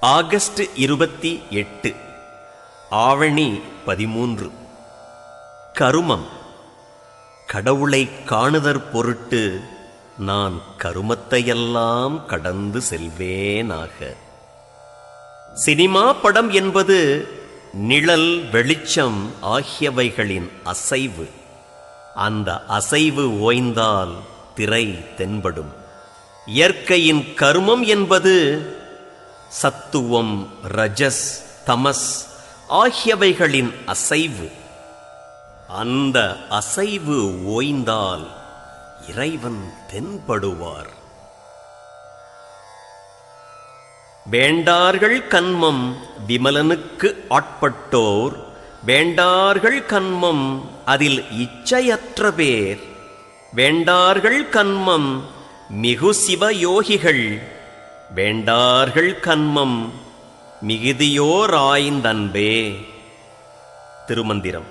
August இருபத்தி எட்டு ஆவணி பதிமூன்று. கருமம். கடவுளை காணுதற் பொருட்டு நான் கருமத்தையெல்லாம் கடந்து செல்வேனாக. சினிமா படம் என்பது நிழல் வெளிச்சம் ஆகியவைகளின் அசைவு. அந்த அசைவு ஓய்ந்தால் திரை தென்படும். இயற்கையின் கருமம் என்பது சத்துவம் ரஜஸ் தமஸ் ஆகியவைகளின் அசைவு. அந்த அசைவு ஓய்ந்தால் இறைவன் தென்படுவார். வேண்டார்கள் கன்மம் விமலனுக்கு ஆட்பட்டோர் வேண்டார்கள் கன்மம் அதில் இச்சையற்ற பேர். வேண்டார்கள் கன்மம் மிகு சிவயோகிகள் வேண்டார்கள் கன்மம் மிகுதியோராய்ந்தன்பே திருமந்திரம்.